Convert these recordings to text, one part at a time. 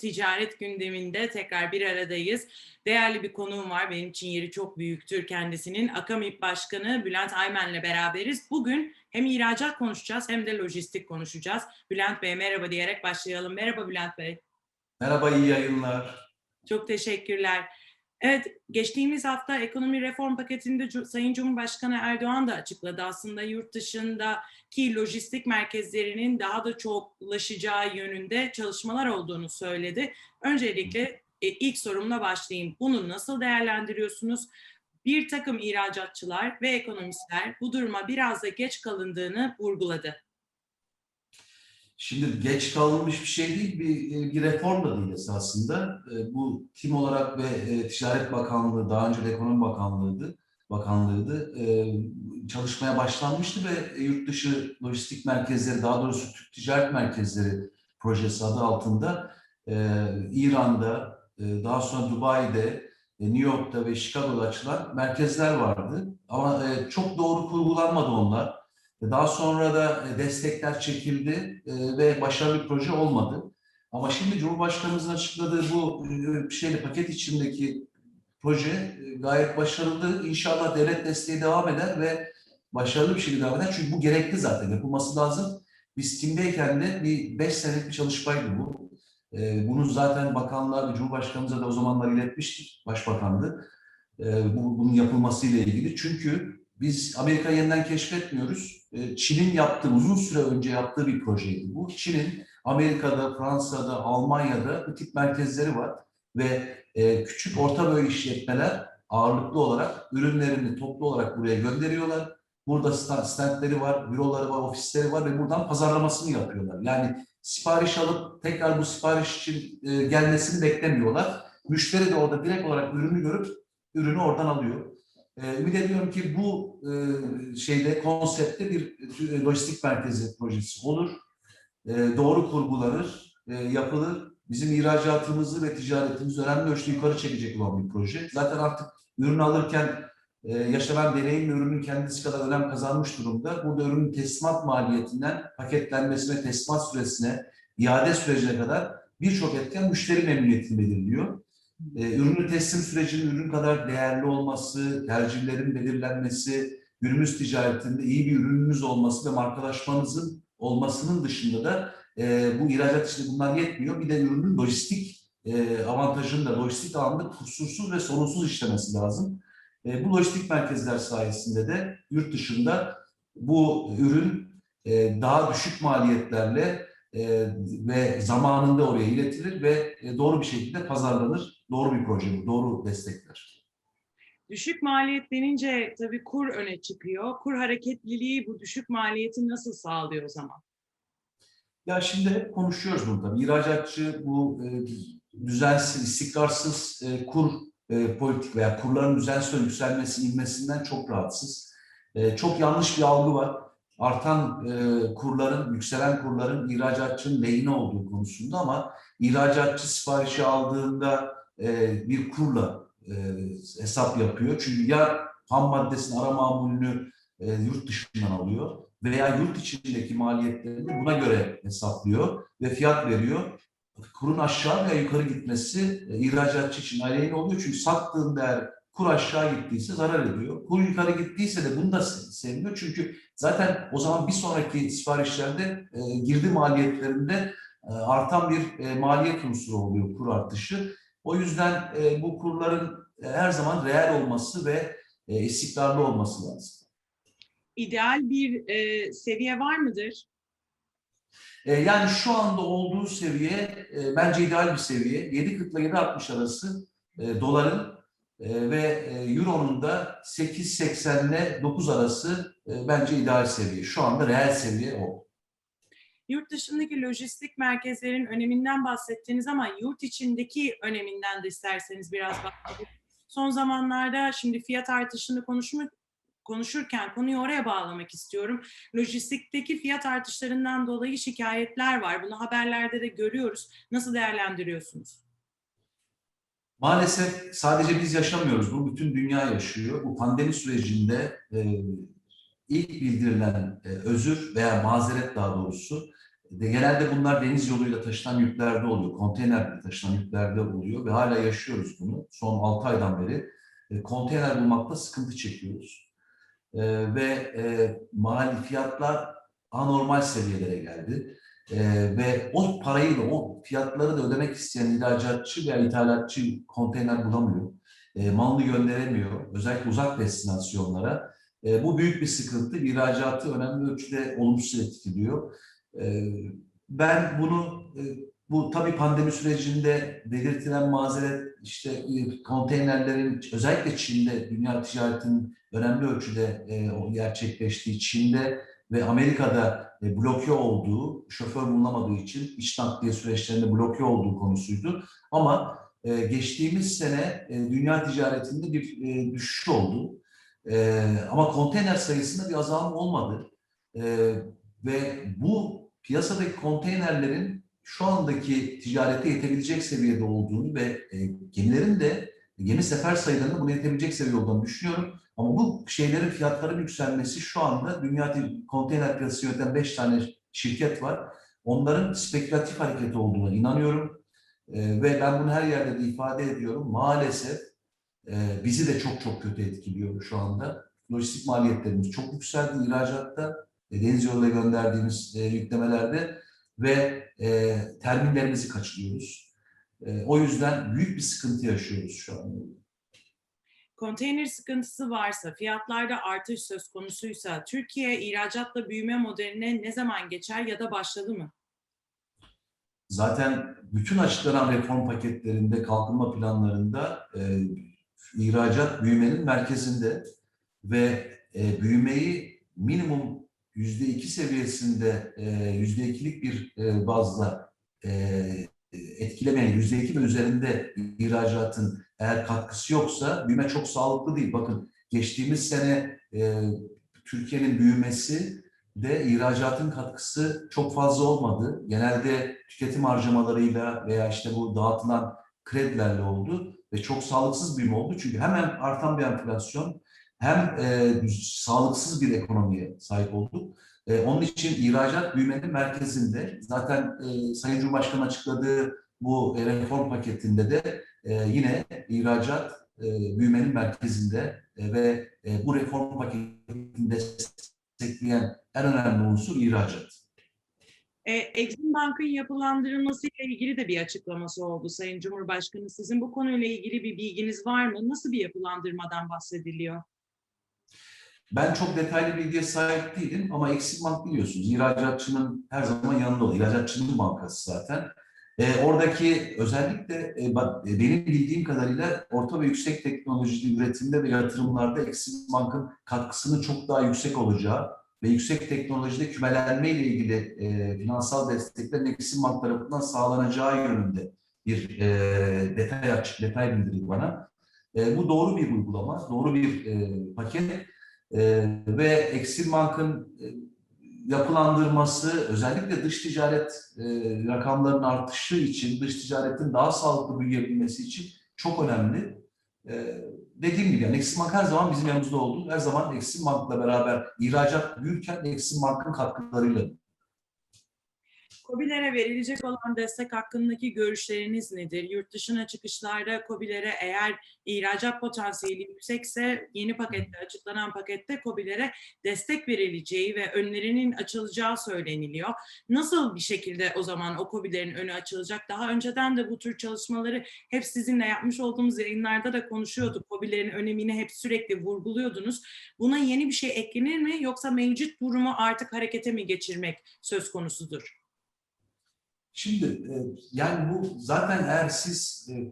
ticaret gündeminde tekrar bir aradayız. Değerli bir konuğum var. Benim için yeri çok büyüktür kendisinin. Akamip Başkanı Bülent Aymen'le beraberiz. Bugün hem ihracat konuşacağız hem de lojistik konuşacağız. Bülent Bey merhaba diyerek başlayalım. Merhaba Bülent Bey. Merhaba, iyi yayınlar. Çok teşekkürler. Evet, geçtiğimiz hafta ekonomi reform paketinde Sayın Cumhurbaşkanı Erdoğan da açıkladı. Aslında yurt dışındaki lojistik merkezlerinin daha da çoklaşacağı yönünde çalışmalar olduğunu söyledi. Öncelikle e, ilk sorumla başlayayım. Bunu nasıl değerlendiriyorsunuz? Bir takım ihracatçılar ve ekonomistler bu duruma biraz da geç kalındığını vurguladı. Şimdi geç kalınmış bir şey değil, bir, bir reform da değil esasında. E, Bu tim olarak ve e, Ticaret Bakanlığı, daha önce de Ekonomi Bakanlığı'ydı, Bakanlığı'ydı. E, Çalışmaya başlanmıştı ve yurt dışı lojistik merkezleri, daha doğrusu Türk Ticaret Merkezleri projesi adı altında e, İran'da, e, daha sonra Dubai'de, e, New York'ta ve Chicago'da açılan merkezler vardı. Ama e, çok doğru kurgulanmadı onlar. Daha sonra da e, destekler çekildi e, ve başarılı bir proje olmadı. Ama şimdi Cumhurbaşkanımızın açıkladığı bu e, şeyle paket içindeki proje gayet başarılı. İnşallah devlet desteği devam eder ve başarılı bir şekilde devam eder. Çünkü bu gerekli zaten yapılması lazım. Biz timdeyken de bir beş senelik bir çalışmaydı bu. Bunu zaten bakanlar ve Cumhurbaşkanımıza da o zamanlar iletmiştik. Başbakandı. Bu, bunun yapılmasıyla ilgili. Çünkü biz Amerika'yı yeniden keşfetmiyoruz. E, Çin'in yaptığı, uzun süre önce yaptığı bir projeydi bu. Çin'in Amerika'da, Fransa'da, Almanya'da bu tip merkezleri var ve e, küçük orta boy işletmeler ağırlıklı olarak ürünlerini toplu olarak buraya gönderiyorlar. Burada stand- standleri var, büroları var, ofisleri var ve buradan pazarlamasını yapıyorlar. Yani sipariş alıp tekrar bu sipariş için e, gelmesini beklemiyorlar. Müşteri de orada direkt olarak ürünü görüp ürünü oradan alıyor. Ee, Ümit ediyorum ki bu e, şeyde konseptte bir e, lojistik merkezi projesi olur. E, doğru kurgulanır, e, yapılır. Bizim ihracatımızı ve ticaretimizi önemli ölçüde yukarı çekecek olan bir proje. Zaten artık ürün alırken yaşanan deneyim ürünün kendisi kadar önem kazanmış durumda. Burada ürünün teslimat maliyetinden paketlenmesine, teslimat süresine, iade sürecine kadar birçok etken müşteri memnuniyetini belirliyor. E, ürünün teslim sürecinin ürün kadar değerli olması, tercihlerin belirlenmesi, günümüz ticaretinde iyi bir ürünümüz olması ve markalaşmanızın olmasının dışında da e, bu ihracat işte bunlar yetmiyor. Bir de ürünün lojistik e, avantajını da lojistik alanda kusursuz ve sorunsuz işlemesi lazım. E, bu lojistik merkezler sayesinde de yurt dışında bu ürün e, daha düşük maliyetlerle e, ve zamanında oraya iletilir ve e, doğru bir şekilde pazarlanır. Doğru bir proje bu, doğru destekler. Düşük maliyet denince tabii kur öne çıkıyor. Kur hareketliliği bu düşük maliyeti nasıl sağlıyor o zaman? Ya şimdi hep konuşuyoruz burada. İhracatçı bu e, düzensiz, istikrarsız e, kur e, politik veya kurların düzensiz yükselmesi, inmesinden çok rahatsız. E, çok yanlış bir algı var. Artan e, kurların, yükselen kurların ihracatçının lehine olduğu konusunda ama ihracatçı siparişi aldığında e, bir kurla e, hesap yapıyor. Çünkü ya ham maddesini, ara mamulünü e, yurt dışından alıyor veya yurt içindeki maliyetlerini buna göre hesaplıyor ve fiyat veriyor. Kurun aşağı veya yukarı gitmesi ihracatçı için aleyhine oluyor. Çünkü sattığın değer kur aşağı gittiyse zarar ediyor. Kur yukarı gittiyse de bunu da se- sevmiyor. Çünkü zaten o zaman bir sonraki siparişlerde girdi maliyetlerinde artan bir maliyet unsuru oluyor kur artışı. O yüzden e, bu kurların e, her zaman reel olması ve e, istikrarlı olması lazım. İdeal bir e, seviye var mıdır? E, yani şu anda olduğu seviye e, bence ideal bir seviye. 7.40 ile 7.60 arası e, doların e, ve e, euronun da 8.80 ile 9 arası e, bence ideal seviye. Şu anda reel seviye o. Yurt dışındaki lojistik merkezlerin öneminden bahsettiniz ama yurt içindeki öneminden de isterseniz biraz bahsedelim. Son zamanlarda şimdi fiyat artışını konuşmak konuşurken konuyu oraya bağlamak istiyorum. Lojistikteki fiyat artışlarından dolayı şikayetler var. Bunu haberlerde de görüyoruz. Nasıl değerlendiriyorsunuz? Maalesef sadece biz yaşamıyoruz. Bu bütün dünya yaşıyor. Bu pandemi sürecinde e, ilk bildirilen e, özür veya mazeret daha doğrusu genelde bunlar deniz yoluyla taşınan yüklerde oluyor, konteynerle taşınan yüklerde oluyor ve hala yaşıyoruz bunu. Son 6 aydan beri e, konteyner bulmakta sıkıntı çekiyoruz. E, ve e, mali fiyatlar anormal seviyelere geldi. E, ve o parayı da, o fiyatları da ödemek isteyen ihracatçı veya ithalatçı konteyner bulamıyor. E, malını gönderemiyor, özellikle uzak destinasyonlara. E, bu büyük bir sıkıntı. İhracatı önemli ölçüde olumsuz etkiliyor. E, ben bunu e, bu tabii pandemi sürecinde belirtilen mazeret işte e, konteynerlerin özellikle Çin'de dünya ticaretinin önemli ölçüde e, gerçekleştiği Çin'de ve Amerika'da bloke olduğu, şoför bulunamadığı için iç nakliye süreçlerinde bloke olduğu konusuydu. Ama geçtiğimiz sene dünya ticaretinde bir düşüş oldu. Ama konteyner sayısında bir azalma olmadı. Ve bu piyasadaki konteynerlerin şu andaki ticarete yetebilecek seviyede olduğunu ve e, gemilerin de gemi sefer sayılarının buna yetebilecek seviyede olduğunu düşünüyorum. Ama bu şeylerin fiyatların yükselmesi şu anda dünya konteyner piyasası yöneten 5 tane şirket var. Onların spekülatif hareket olduğuna inanıyorum. E, ve ben bunu her yerde de ifade ediyorum. Maalesef e, bizi de çok çok kötü etkiliyor şu anda. Lojistik maliyetlerimiz çok yükseldi ihracatta, deniz yoluyla gönderdiğimiz e, yüklemelerde ve e, terminlerimizi kaçırıyoruz. E, o yüzden büyük bir sıkıntı yaşıyoruz şu anda. Konteyner sıkıntısı varsa, fiyatlarda artış söz konusuysa Türkiye ihracatla büyüme modeline ne zaman geçer ya da başladı mı? Zaten bütün açıklanan reform paketlerinde, kalkınma planlarında e, ihracat büyümenin merkezinde ve e, büyümeyi minimum yüzde iki seviyesinde e, yüzde ikilik bir e, bazda e, etkilemeyen yüzde iki ve üzerinde ihracatın eğer katkısı yoksa büyüme çok sağlıklı değil. Bakın geçtiğimiz sene Türkiye'nin büyümesi de ihracatın katkısı çok fazla olmadı. Genelde tüketim harcamalarıyla veya işte bu dağıtılan kredilerle oldu ve çok sağlıksız büyüme oldu. Çünkü hemen artan bir enflasyon hem e, sağlıksız bir ekonomiye sahip olduk. E, onun için ihracat büyümenin merkezinde. Zaten e, Sayın Cumhurbaşkanı açıkladığı bu reform paketinde de e, yine ihracat e, büyümenin merkezinde e, ve e, bu reform paketini destekleyen en önemli unsur ihracat. E, Exim Bank'ın yapılandırılması ile ilgili de bir açıklaması oldu Sayın Cumhurbaşkanı. Sizin bu konuyla ilgili bir bilginiz var mı? Nasıl bir yapılandırmadan bahsediliyor? Ben çok detaylı bilgiye sahip değilim ama Exim Bank biliyorsunuz ihracatçının her zaman yanında olur. İhracatçının bankası zaten. E, oradaki özellikle e, bak, e, benim bildiğim kadarıyla orta ve yüksek teknolojili üretimde ve yatırımlarda Exim Bank'ın katkısının çok daha yüksek olacağı ve yüksek teknolojide kümelenme ile ilgili e, finansal desteklerin Exim Bank tarafından sağlanacağı yönünde bir e, detay açık, detay bildirildi bana. E, bu doğru bir uygulama, doğru bir e, paket e, ve Exim Bank'ın e, yapılandırması özellikle dış ticaret e, rakamlarının artışı için, dış ticaretin daha sağlıklı büyüyebilmesi için çok önemli. E, dediğim gibi yani Exim Bank her zaman bizim yanımızda oldu. Her zaman Exim Bank'la beraber ihracat büyürken Exim Bank'ın katkılarıyla COBİ'lere verilecek olan destek hakkındaki görüşleriniz nedir? Yurt dışına çıkışlarda COBİ'lere eğer ihracat potansiyeli yüksekse yeni pakette açıklanan pakette COBİ'lere destek verileceği ve önlerinin açılacağı söyleniliyor. Nasıl bir şekilde o zaman o COBİ'lerin önü açılacak? Daha önceden de bu tür çalışmaları hep sizinle yapmış olduğumuz yayınlarda da konuşuyorduk. COBİ'lerin önemini hep sürekli vurguluyordunuz. Buna yeni bir şey eklenir mi yoksa mevcut durumu artık harekete mi geçirmek söz konusudur? Şimdi e, yani bu zaten eğer siz e,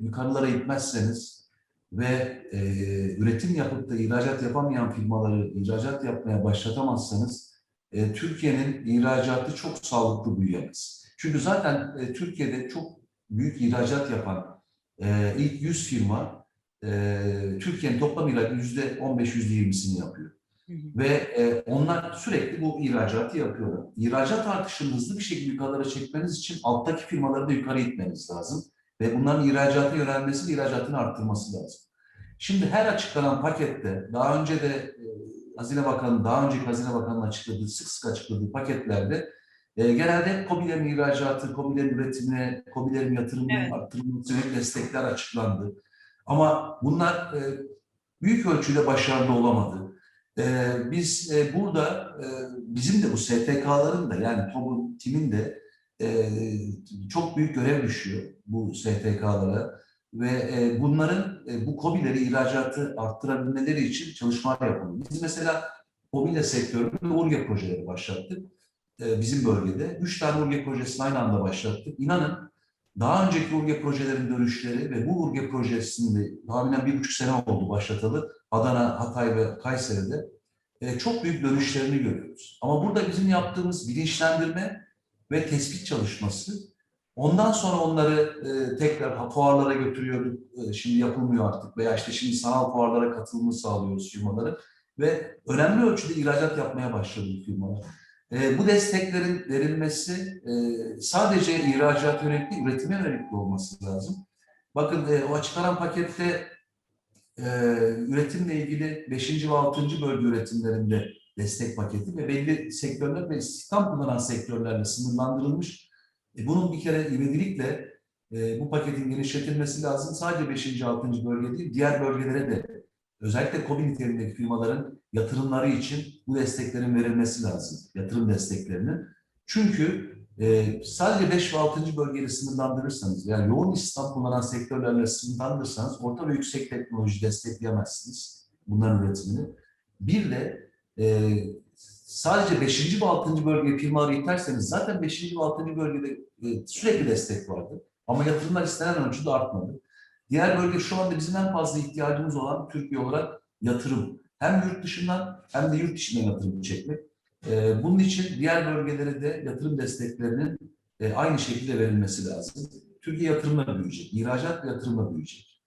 yukarılara itmezseniz ve e, üretim yapıp da ihracat yapamayan firmaları ihracat yapmaya başlatamazsanız e, Türkiye'nin ihracatı çok sağlıklı büyüyemez. Çünkü zaten e, Türkiye'de çok büyük ihracat yapan e, ilk 100 firma e, Türkiye'nin toplam ihracatının %15-%20'sini yapıyor. Ve e, onlar sürekli bu ihracatı yapıyorlar. İhracat artışını hızlı bir şekilde yukarılara çekmeniz için alttaki firmaları da yukarı itmeniz lazım. Ve bunların ihracata yönelmesi, ihracatını arttırması lazım. Şimdi her açıklanan pakette, daha önce de e, Hazine Bakanı, daha önceki Hazine Bakanı'nın açıkladığı, sık sık açıkladığı paketlerde E, genelde KOBİ'lerin ihracatı, KOBİ'lerin üretimine, KOBİ'lerin yatırımının Evet. arttırılmasına yönelik destekler açıklandı. Ama bunlar e, büyük ölçüde başarılı olamadı. E, biz e, burada e, bizim de bu STK'ların da yani TOB'un, TİM'in de e, çok büyük görev düşüyor bu STK'lara ve e, bunların e, bu KOBİ'leri ihracatı arttırabilmeleri için çalışmalar yapılıyor. Biz mesela KOBİ'le sektöründe URGE projeleri başlattık e, bizim bölgede. Üç tane URGE projesini aynı anda başlattık. İnanın daha önceki URGE projelerin dönüşleri ve bu URGE projesinde tahminen bir buçuk sene oldu başlatalı. Adana, Hatay ve Kayseri'de e, çok büyük dönüşlerini görüyoruz. Ama burada bizim yaptığımız bilinçlendirme ve tespit çalışması ondan sonra onları e, tekrar fuarlara götürüyoruz. E, şimdi yapılmıyor artık veya işte şimdi sanal fuarlara katılımı sağlıyoruz firmaları ve önemli ölçüde ihracat yapmaya başladı bu firmalar. E, bu desteklerin verilmesi e, sadece ihracat yönelik değil, üretime yönelik olması lazım. Bakın e, o açıklanan pakette e, üretimle ilgili 5. ve 6. bölge üretimlerinde destek paketi ve belli sektörler ve istihdam kullanan sektörlerle sınırlandırılmış. E, bunun bir kere ivedilikle e, bu paketin genişletilmesi lazım. Sadece 5. 6. bölge değil, diğer bölgelere de özellikle KOBİ niteliğindeki firmaların yatırımları için bu desteklerin verilmesi lazım. Yatırım desteklerinin. Çünkü e, sadece 5 ve 6. bölgeyi sınırlandırırsanız, yani yoğun istihdam kullanan sektörlerle sınırlandırırsanız orta ve yüksek teknoloji destekleyemezsiniz bunların üretimini. Bir de e, sadece 5. ve 6. bölge firmaları iterseniz zaten 5. ve 6. bölgede e, sürekli destek vardı. Ama yatırımlar istenen ölçüde artmadı. Diğer bölge şu anda bizim en fazla ihtiyacımız olan Türkiye olarak yatırım. Hem yurt dışından hem de yurt içinden yatırım çekmek. Ee, bunun için diğer bölgelere de yatırım desteklerinin e, aynı şekilde verilmesi lazım. Türkiye yatırımla büyüyecek, ihracat ve yatırımla büyüyecek.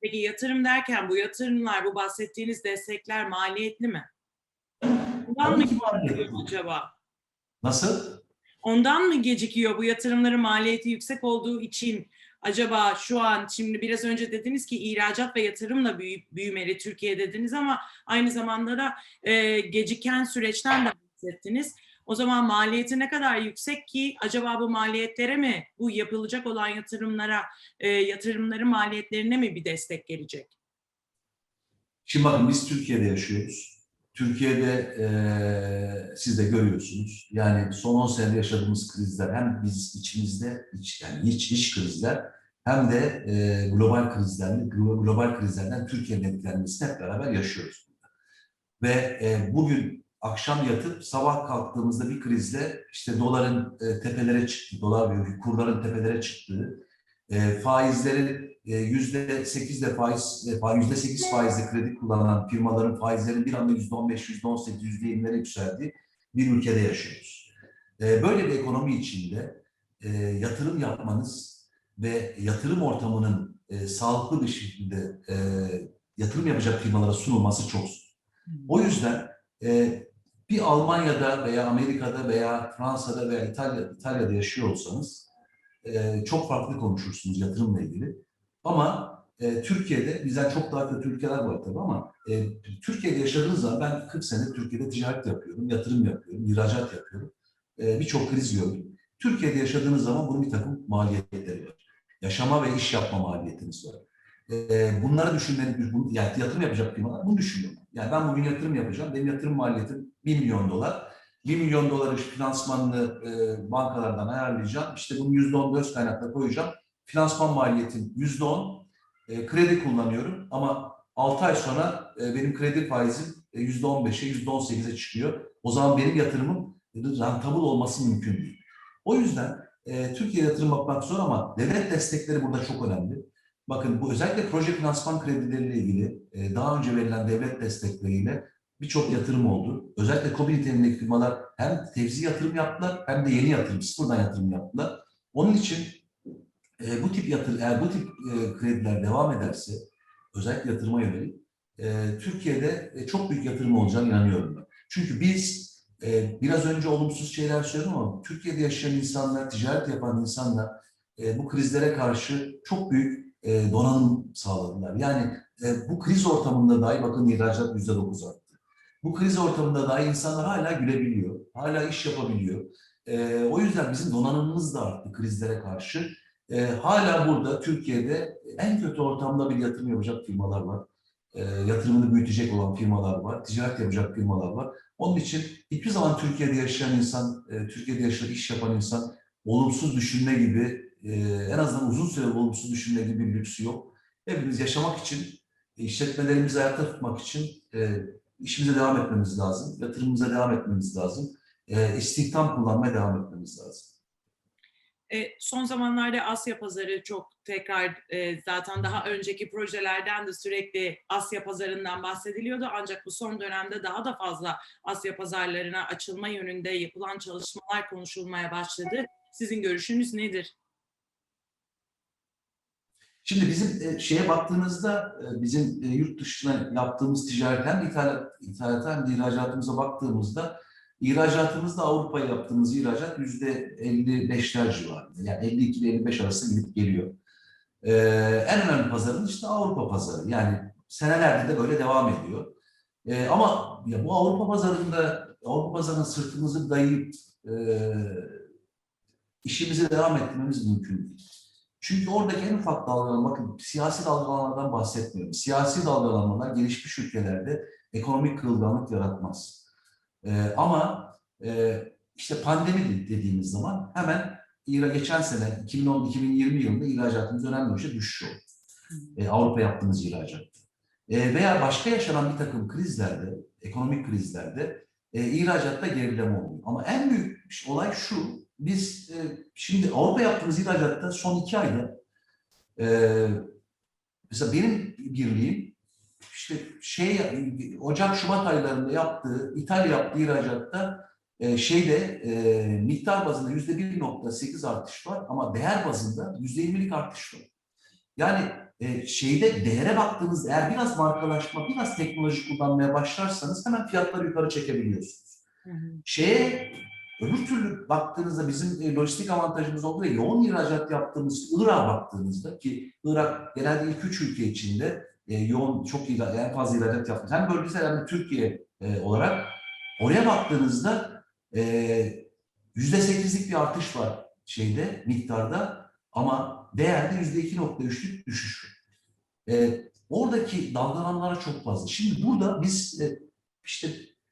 Peki yatırım derken bu yatırımlar, bu bahsettiğiniz destekler maliyetli mi? Ondan mı gecikiyor acaba? Nasıl? Ondan mı gecikiyor bu yatırımların maliyeti yüksek olduğu için acaba şu an şimdi biraz önce dediniz ki ihracat ve yatırımla büyüyüp büyümeli Türkiye dediniz ama aynı zamanda da e, geciken süreçten de bahsettiniz. O zaman maliyeti ne kadar yüksek ki acaba bu maliyetlere mi bu yapılacak olan yatırımlara e, yatırımların maliyetlerine mi bir destek gelecek? Şimdi bakın biz Türkiye'de yaşıyoruz. Türkiye'de eee siz de görüyorsunuz. Yani son 10 senede yaşadığımız krizler hem biz içimizde iç, yani iç iç krizler hem de eee, global krizlerden global krizlerden Türkiye'nin etkilenmesini hep beraber yaşıyoruz. Ve eee, bugün akşam yatıp sabah kalktığımızda bir krizle işte doların eee, tepelere çıktı, dolar ve kurların tepelere çıktığı, eee, faizlerin e, yüzde sekizle faiz, e, yüzde sekiz faizle kredi kullanan firmaların faizlerin bir anda yüzde on beş, yüzde on sekiz, yüzde yirmilere yükseldiği bir ülkede yaşıyoruz. E, Böyle bir ekonomi içinde e, yatırım yapmanız ve yatırım ortamının e, sağlıklı bir şekilde e, yatırım yapacak firmalara sunulması çok zor. O yüzden e, bir Almanya'da veya Amerika'da veya Fransa'da veya İtalya, İtalya'da yaşıyor olsanız e, çok farklı konuşursunuz yatırımla ilgili. Ama e, Türkiye'de bizden çok daha kötü ülkeler var tabii ama e, Türkiye'de yaşadığınız zaman ben 40 sene Türkiye'de ticaret yapıyorum, yatırım yapıyorum, ihracat yapıyorum. E, Birçok kriz gördüm. Türkiye'de yaşadığınız zaman bunun bir takım maliyetleri var. Yaşama ve iş yapma maliyetiniz var. E, bunları düşünmeniz, bunu, yani yatırım yapacak firmalar bunu düşünüyor. Yani ben bugün yatırım yapacağım, benim yatırım maliyetim 1 milyon dolar. 1 milyon doları finansmanını e, bankalardan ayarlayacağım. İşte bunu %10 öz kaynakla koyacağım finansman maliyetim yüzde on, e, kredi kullanıyorum ama 6 ay sonra e, benim kredi faizim e, yüzde on beşe, yüzde on sekize çıkıyor. O zaman benim yatırımım rentable olması mümkün değil. O yüzden e, Türkiye'ye yatırım yapmak zor ama devlet destekleri burada çok önemli. Bakın bu özellikle proje finansman kredileriyle ilgili e, daha önce verilen devlet destekleriyle birçok yatırım oldu. Özellikle KOBİ niteliğindeki firmalar hem tevzi yatırım yaptılar hem de yeni yatırım, sıfırdan yatırım yaptılar. Onun için e, bu tip yatır, eğer bu tip e, krediler devam ederse, özellikle yatırıma yönelik, e, Türkiye'de e, çok büyük yatırım olacağına inanıyorum ben. Çünkü biz e, biraz önce olumsuz şeyler söyledim ama Türkiye'de yaşayan insanlar, ticaret yapan insanlar e, bu krizlere karşı çok büyük e, donanım sağladılar. Yani e, bu kriz ortamında dahi bakın ihracat yüzde dokuz arttı. Bu kriz ortamında dahi insanlar hala gülebiliyor, hala iş yapabiliyor. E, o yüzden bizim donanımımız da arttı krizlere karşı. E, hala burada Türkiye'de en kötü ortamda bir yatırım yapacak firmalar var. E, yatırımını büyütecek olan firmalar var. Ticaret yapacak firmalar var. Onun için hiçbir zaman Türkiye'de yaşayan insan, e, Türkiye'de yaşayan iş yapan insan olumsuz düşünme gibi, e, en azından uzun süre olumsuz düşünme gibi bir lüksü yok. Hepimiz yaşamak için, işletmelerimizi ayakta tutmak için e, işimize devam etmemiz lazım. Yatırımımıza devam etmemiz lazım. İstihdam kullanmaya devam etmemiz lazım. E, son zamanlarda Asya pazarı çok tekrar e, zaten daha önceki projelerden de sürekli Asya pazarından bahsediliyordu. Ancak bu son dönemde daha da fazla Asya pazarlarına açılma yönünde yapılan çalışmalar konuşulmaya başladı. Sizin görüşünüz nedir? Şimdi bizim e, şeye baktığınızda e, bizim e, yurt dışına yaptığımız ticaret hem ithalat, ithalata hem de ihracatımıza baktığımızda ihracatımızda Avrupa'ya yaptığımız ihracat yüzde 55'ler civarında. Yani 52 ile 55 arası gidip geliyor. Ee, en önemli pazarımız işte Avrupa pazarı. Yani senelerdir de böyle devam ediyor. Ee, ama ya bu Avrupa pazarında Avrupa pazarına sırtımızı dayayıp e, işimize devam etmemiz mümkün değil. Çünkü oradaki en ufak dalgalanma, bakın siyasi dalgalanmadan bahsetmiyorum. Siyasi dalgalanmalar gelişmiş ülkelerde ekonomik kırılganlık yaratmaz. Ee, ama e, işte pandemi dediğimiz zaman hemen İra geçen sene 2010-2020 yılında ihracatımız önemli ölçüde düşüş oldu. Ee, Avrupa yaptığımız ihracat. Ee, veya başka yaşanan bir takım krizlerde, ekonomik krizlerde e, ihracatta gerileme oluyor. Ama en büyük olay şu, biz e, şimdi Avrupa yaptığımız ihracatta son iki ayda e, mesela benim birliğim işte şey Ocak Şubat aylarında yaptığı İtalya yaptığı ihracatta e, şeyde e, miktar bazında yüzde 1.8 artış var ama değer bazında yüzde 20'lik artış var. Yani e, şeyde değere baktığınızda eğer biraz markalaşma, biraz teknoloji kullanmaya başlarsanız hemen fiyatları yukarı çekebiliyorsunuz. Hı hı. Şeye öbür türlü baktığınızda bizim e, lojistik avantajımız olduğu ve yoğun ihracat yaptığımız Irak'a baktığınızda ki Irak genelde ilk üç ülke içinde e, yoğun çok iyi en fazla ihracat yapmış. Hem bölgesel hem de Türkiye e, olarak oraya baktığınızda e, yüzde sekizlik bir artış var şeyde miktarda ama değerde yüzde iki nokta üçlük düşüş. E, oradaki dalgalanmalar çok fazla. Şimdi burada biz e, işte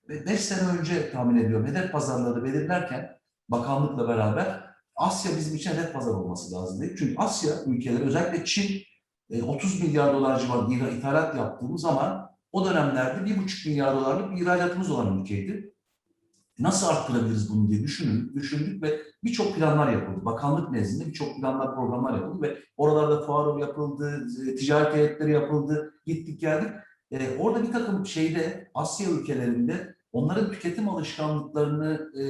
beş sene önce tahmin ediyorum hedef pazarları belirlerken bakanlıkla beraber Asya bizim için hedef pazar olması lazım. Çünkü Asya ülkeleri özellikle Çin 30 milyar dolar civarında ithalat yaptığımız zaman o dönemlerde 1,5 milyar dolarlık bir ihracatımız olan ülkeydi. Nasıl arttırabiliriz bunu diye düşünün, düşündük ve birçok planlar yapıldı. Bakanlık nezdinde birçok planlar, programlar yapıldı ve oralarda fuar yapıldı, e, ticaret heyetleri yapıldı, gittik geldik. E, orada bir takım şeyde Asya ülkelerinde onların tüketim alışkanlıklarını e,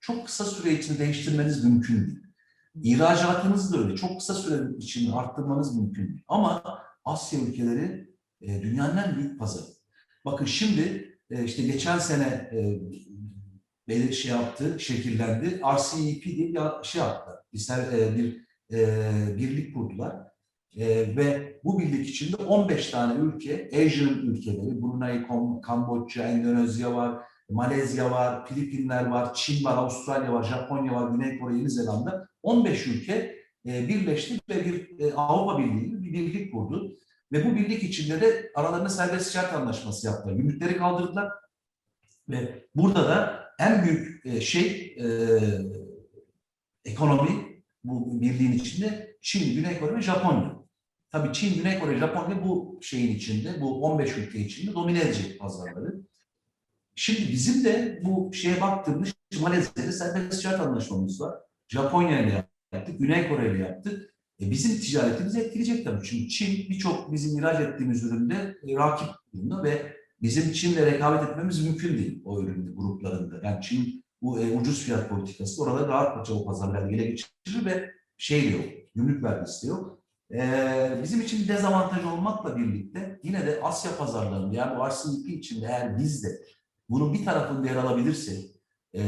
çok kısa süre içinde değiştirmeniz mümkün değil. İhracatınız da öyle. Çok kısa süre içinde arttırmanız mümkün. Ama Asya ülkeleri e, dünyanın en büyük pazarı. Bakın şimdi e, işte geçen sene e, belir şey yaptı, şekillendi. RCEP diye bir şey yaptılar. Bir, e, bir e, birlik kurdular. E, ve bu birlik içinde 15 tane ülke, Asian ülkeleri, Brunei, Kom- Kamboçya, Endonezya var, Malezya var, Filipinler var, Çin var, Avustralya var, Japonya var, Güney Kore, Yeni Zelanda. 15 ülke e, birleşti ve bir e, Avrupa Birliği bir birlik kurdu. Ve bu birlik içinde de aralarında serbest ticaret anlaşması yaptılar. Gümrükleri kaldırdılar. Ve burada da en büyük e, şey e, ekonomi bu birliğin içinde Çin, Güney Kore ve Japonya. Tabii Çin, Güney Kore, Japonya bu şeyin içinde, bu 15 ülke içinde domine edecek pazarları. Şimdi bizim de bu şeye baktığımız Malezya'da serbest ticaret anlaşmamız var. Japonya ile yaptık, Güney Kore ile yaptık. E bizim ticaretimizi etkileyecek tabii. Çünkü Çin birçok bizim ihraç ettiğimiz üründe e, rakip durumda ve bizim Çin'le rekabet etmemiz mümkün değil o ürün gruplarında. Yani Çin bu e, ucuz fiyat politikası orada rahatça o pazarları ele geçirir ve şey de yok, gümrük vergisi de. E, bizim için dezavantaj olmakla birlikte yine de Asya pazarlarında yani bu RCEP içinde eğer biz de bunun bir tarafında yer alabilirsek e,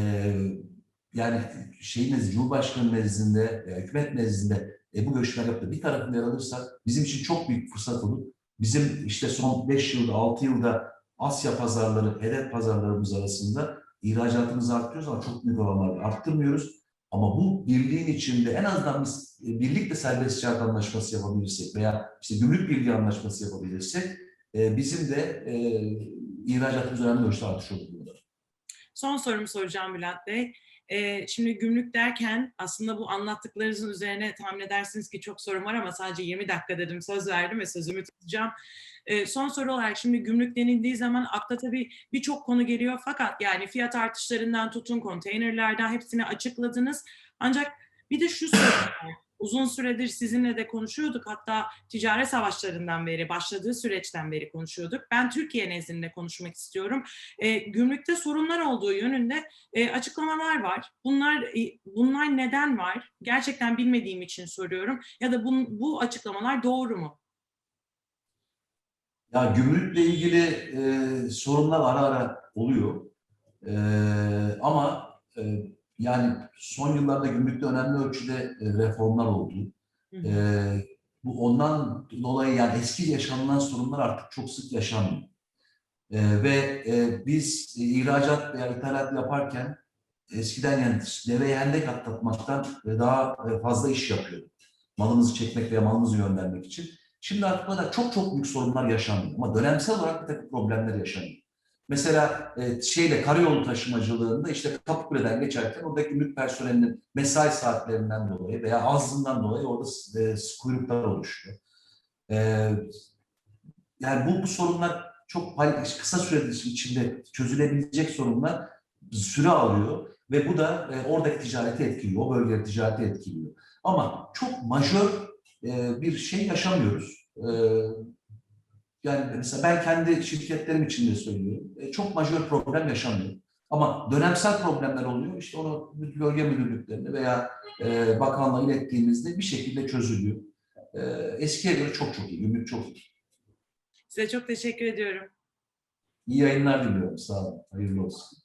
yani şeyin nezdinde, Cumhurbaşkanı nezdinde, e, hükümet nezdinde e, bu görüşmeler yaptı. Bir tarafında yer alırsak bizim için çok büyük fırsat olur. Bizim işte son 5 yılda, 6 yılda Asya pazarları, hedef pazarlarımız arasında ihracatımızı arttırıyoruz ama çok büyük oranlarda arttırmıyoruz. Ama bu birliğin içinde en azından biz e, birlikte serbest ticaret anlaşması yapabilirsek veya işte gümrük birliği anlaşması yapabilirsek e, bizim de e, ihracatımız önemli ölçüde artış olur. Son sorumu soracağım Bülent Bey. Ee, şimdi gümrük derken aslında bu anlattıklarınızın üzerine tahmin edersiniz ki çok sorum var ama sadece 20 dakika dedim söz verdim ve sözümü tutacağım. Ee, son soru olarak şimdi gümrük denildiği zaman akla tabii birçok konu geliyor fakat yani fiyat artışlarından tutun konteynerlerden hepsini açıkladınız. Ancak bir de şu soru. Uzun süredir sizinle de konuşuyorduk. Hatta ticaret savaşlarından beri, başladığı süreçten beri konuşuyorduk. Ben Türkiye nezdinde konuşmak istiyorum. E, gümrükte sorunlar olduğu yönünde e, açıklamalar var. Bunlar e, bunlar neden var? Gerçekten bilmediğim için soruyorum. Ya da bu, bu açıklamalar doğru mu? Ya gümrükle ilgili e, sorunlar ara ara oluyor. E, ama e, yani son yıllarda gümrükte önemli ölçüde e, reformlar oldu. Hı hı. E, bu ondan dolayı yani eski yaşanılan sorunlar artık çok sık yaşanmıyor. E, ve e, biz e, ihracat veya ithalat yaparken eskiden yani deveye hendek atlatmaktan e, daha e, fazla iş yapıyorduk. Malımızı çekmek veya malımızı göndermek için. Şimdi artık burada çok çok büyük sorunlar yaşanmıyor. Ama dönemsel olarak bir takım problemler yaşanıyor. Mesela e, şeyle karayolu taşımacılığında işte Kapıkule'den geçerken orada gümrük personelinin mesai saatlerinden dolayı veya azlığından dolayı orada e, kuyruklar oluşuyor. E, yani bu, bu sorunlar çok kısa süre içinde çözülebilecek sorunlar süre alıyor ve bu da e, oradaki ticareti etkiliyor, o bölgede ticareti etkiliyor. Ama çok majör e, bir şey yaşamıyoruz. E, yani mesela ben kendi şirketlerim için de söylüyorum. E, çok majör problem yaşamıyor. Ama dönemsel problemler oluyor. İşte onu bölge müdürlüklerine veya e, bakanlığa ilettiğimizde bir şekilde çözülüyor. E, eskiye göre çok çok iyi. Gümrük çok iyi. Size çok teşekkür ediyorum. İyi yayınlar diliyorum. Sağ olun. Hayırlı olsun.